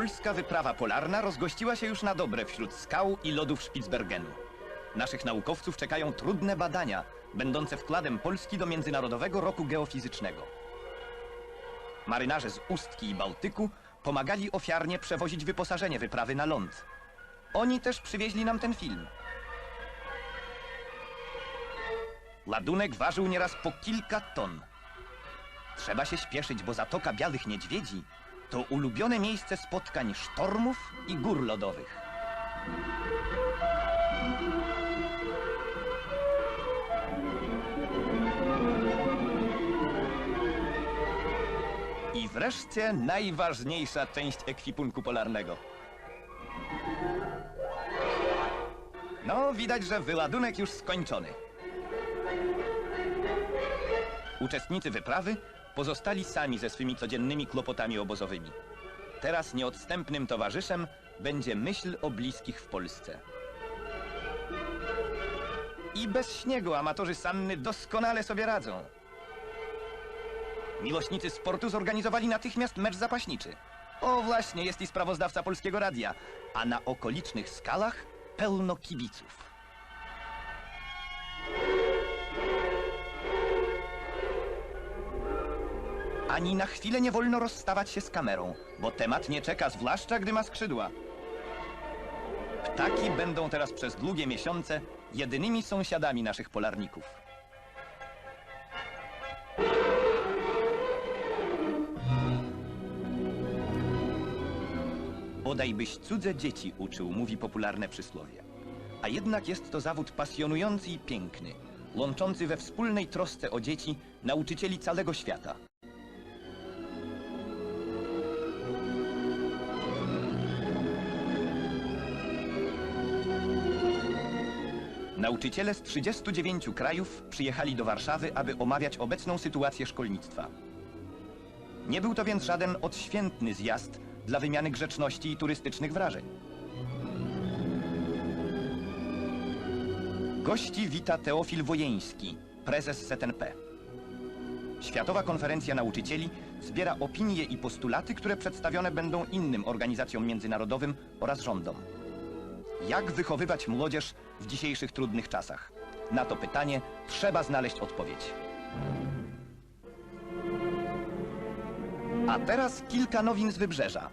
Polska wyprawa polarna rozgościła się już na dobre wśród skał i lodów Spitsbergenu. Naszych naukowców czekają trudne badania, będące wkładem Polski do Międzynarodowego Roku Geofizycznego. Marynarze z Ustki i Bałtyku pomagali ofiarnie przewozić wyposażenie wyprawy na ląd. Oni też przywieźli nam ten film. Ładunek ważył nieraz po kilka ton. Trzeba się śpieszyć, bo Zatoka Białych Niedźwiedzi to ulubione miejsce spotkań sztormów i gór lodowych. I wreszcie najważniejsza część ekwipunku polarnego. No, widać, że wyładunek już skończony. Uczestnicy wyprawy pozostali sami ze swymi codziennymi kłopotami obozowymi. Teraz nieodstępnym towarzyszem będzie myśl o bliskich w Polsce. I bez śniegu amatorzy Sanny doskonale sobie radzą. Miłośnicy sportu zorganizowali natychmiast mecz zapaśniczy. O właśnie, jest i sprawozdawca Polskiego Radia, a na okolicznych skalach pełno kibiców. Ani na chwilę nie wolno rozstawać się z kamerą, bo temat nie czeka, zwłaszcza gdy ma skrzydła. Ptaki będą teraz przez długie miesiące jedynymi sąsiadami naszych polarników. Bodaj byś cudze dzieci uczył, mówi popularne przysłowie. A jednak jest to zawód pasjonujący i piękny, łączący we wspólnej trosce o dzieci nauczycieli całego świata. Nauczyciele z 39 krajów przyjechali do Warszawy, aby omawiać obecną sytuację szkolnictwa. Nie był to więc żaden odświętny zjazd dla wymiany grzeczności i turystycznych wrażeń. Gości wita Teofil Wojeński, prezes ZNP. Światowa Konferencja Nauczycieli zbiera opinie i postulaty, które przedstawione będą innym organizacjom międzynarodowym oraz rządom. Jak wychowywać młodzież w dzisiejszych trudnych czasach? Na to pytanie trzeba znaleźć odpowiedź. A teraz kilka nowin z wybrzeża.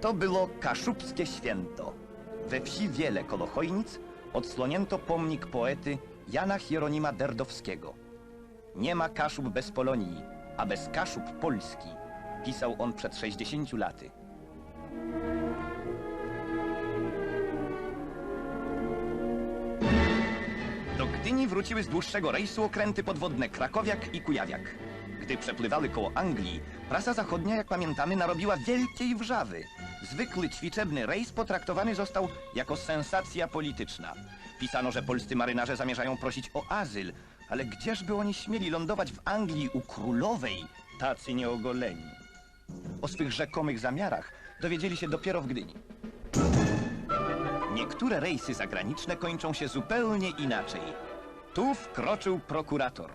To było Kaszubskie Święto. We wsi Wiele koło Chojnic odsłonięto pomnik poety Jana Hieronima Derdowskiego. Nie ma Kaszub bez Polonii, a bez Kaszub Polski, pisał on przed 60 laty. Wróciły z dłuższego rejsu okręty podwodne Krakowiak i Kujawiak. Gdy przepływały koło Anglii, prasa zachodnia, jak pamiętamy, narobiła wielkiej wrzawy. Zwykły ćwiczebny rejs potraktowany został jako sensacja polityczna. Pisano, że polscy marynarze zamierzają prosić o azyl, ale gdzieżby oni śmieli lądować w Anglii u królowej, tacy nieogoleni. O swych rzekomych zamiarach dowiedzieli się dopiero w Gdyni. Niektóre rejsy zagraniczne kończą się zupełnie inaczej. Tu wkroczył prokurator.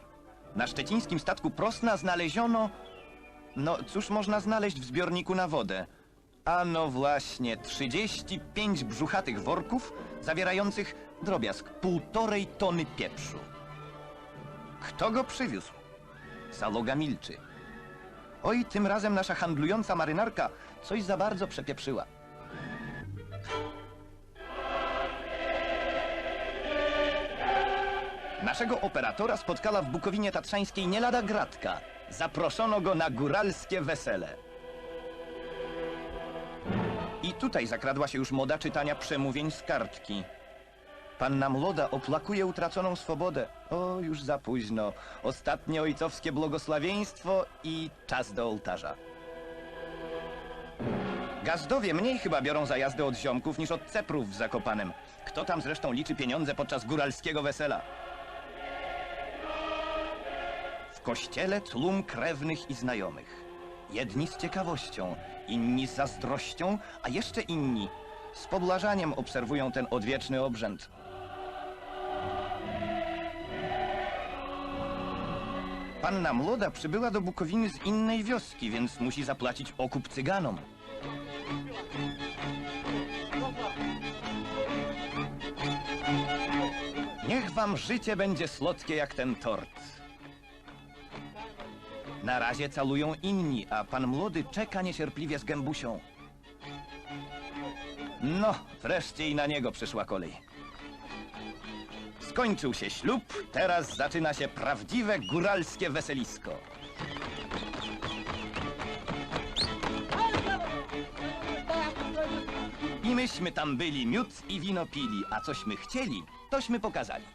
Na szczecińskim statku Prosna znaleziono... No, cóż można znaleźć w zbiorniku na wodę? Ano właśnie, 35 brzuchatych worków zawierających drobiazg półtorej tony pieprzu. Kto go przywiózł? Załoga milczy. Oj, tym razem nasza handlująca marynarka coś za bardzo przepieprzyła. Naszego operatora spotkała w Bukowinie Tatrzańskiej nie lada gratka. Zaproszono go na góralskie wesele. I tutaj zakradła się już moda czytania przemówień z kartki. Panna Młoda oplakuje utraconą swobodę. O, już za późno. Ostatnie ojcowskie błogosławieństwo i czas do ołtarza. Gazdowie mniej chyba biorą za jazdę od ziomków niż od ceprów w Zakopanem. Kto tam zresztą liczy pieniądze podczas góralskiego wesela? Kościele tłum krewnych i znajomych. Jedni z ciekawością, inni z zazdrością, a jeszcze inni z pobłażaniem obserwują ten odwieczny obrzęd. Panna młoda przybyła do Bukowiny z innej wioski, więc musi zapłacić okup cyganom. Niech wam życie będzie słodkie jak ten tort. Na razie calują inni, a pan młody czeka niecierpliwie z gębusią. No, wreszcie i na niego przyszła kolej. Skończył się ślub, teraz zaczyna się prawdziwe góralskie weselisko. I myśmy tam byli, miód i wino pili, a cośmy chcieli, tośmy pokazali.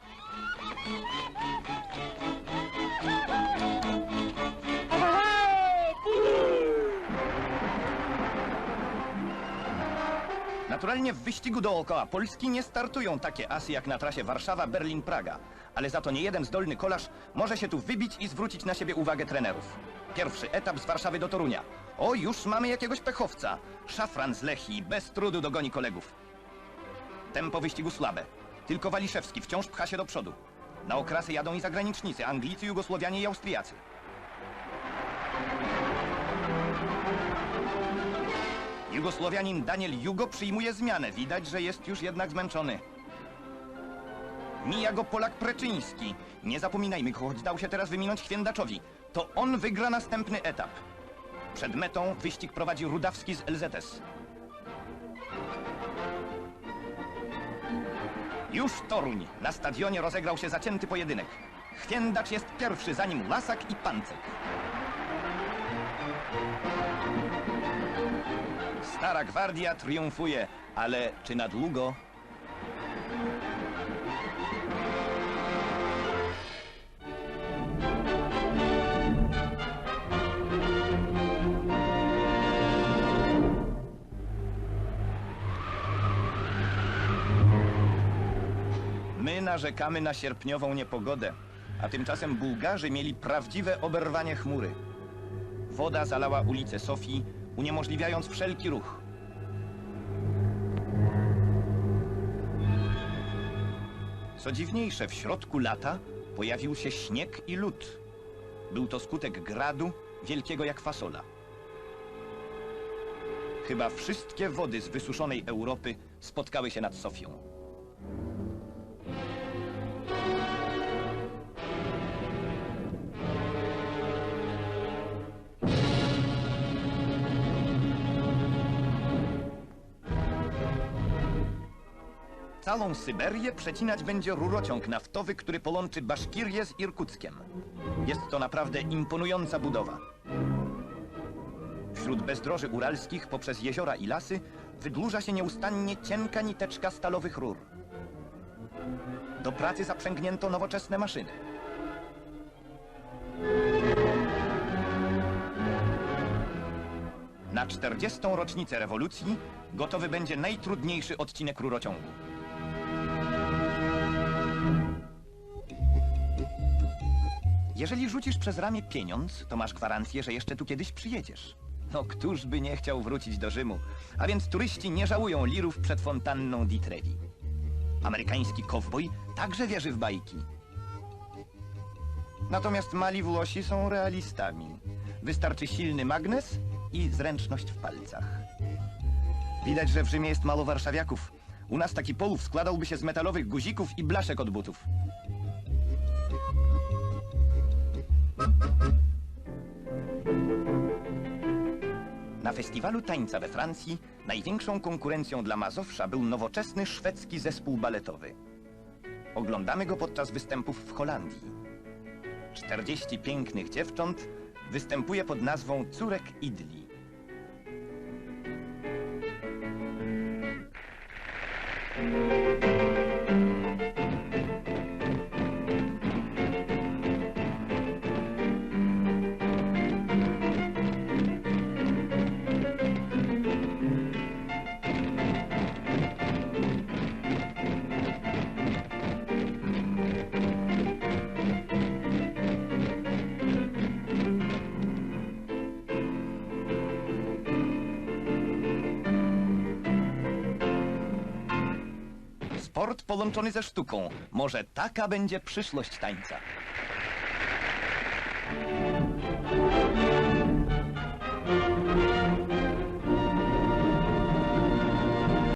Naturalnie w wyścigu dookoła Polski nie startują takie asy jak na trasie Warszawa-Berlin-Praga, ale za to nie jeden zdolny kolarz może się tu wybić i zwrócić na siebie uwagę trenerów. Pierwszy etap z Warszawy do Torunia. O, już mamy jakiegoś pechowca. Szafran z Lechii bez trudu dogoni kolegów. Tempo wyścigu słabe. Tylko Waliszewski wciąż pcha się do przodu. Na okrasy jadą i zagranicznicy, Anglicy, Jugosłowianie i Austriacy. Jugosłowianin Daniel Jugo przyjmuje zmianę. Widać, że jest już jednak zmęczony. Mija go Polak Preczyński. Nie zapominajmy, choć dał się teraz wyminąć Chwiędaczowi. To on wygra następny etap. Przed metą wyścig prowadzi Rudawski z LZS. Już Toruń. Na stadionie rozegrał się zacięty pojedynek. Chwiędacz jest pierwszy, za nim Lasak i Pancek. Stara gwardia triumfuje, ale czy na długo? My narzekamy na sierpniową niepogodę, a tymczasem Bułgarzy mieli prawdziwe oberwanie chmury. Woda zalała ulicę Sofii, uniemożliwiając wszelki ruch. Co dziwniejsze, w środku lata pojawił się śnieg i lód. Był to skutek gradu, wielkiego jak fasola. Chyba wszystkie wody z wysuszonej Europy spotkały się nad Sofią. Całą Syberię przecinać będzie rurociąg naftowy, który połączy Baszkirię z Irkuckiem. Jest to naprawdę imponująca budowa. Wśród bezdroży uralskich poprzez jeziora i lasy wydłuża się nieustannie cienka niteczka stalowych rur. Do pracy zaprzęgnięto nowoczesne maszyny. Na 40. rocznicę rewolucji gotowy będzie najtrudniejszy odcinek rurociągu. Jeżeli rzucisz przez ramię pieniądz, to masz gwarancję, że jeszcze tu kiedyś przyjedziesz. No, któż by nie chciał wrócić do Rzymu? A więc turyści nie żałują lirów przed fontanną di Trevi. Amerykański kowboj także wierzy w bajki. Natomiast mali Włosi są realistami. Wystarczy silny magnes i zręczność w palcach. Widać, że w Rzymie jest mało warszawiaków. U nas taki połów składałby się z metalowych guzików i blaszek od butów. Na festiwalu tańca we Francji największą konkurencją dla Mazowsza był nowoczesny szwedzki zespół baletowy. Oglądamy go podczas występów w Holandii. 40 pięknych dziewcząt występuje pod nazwą Córek Idli. Sport połączony ze sztuką. Może taka będzie przyszłość tańca.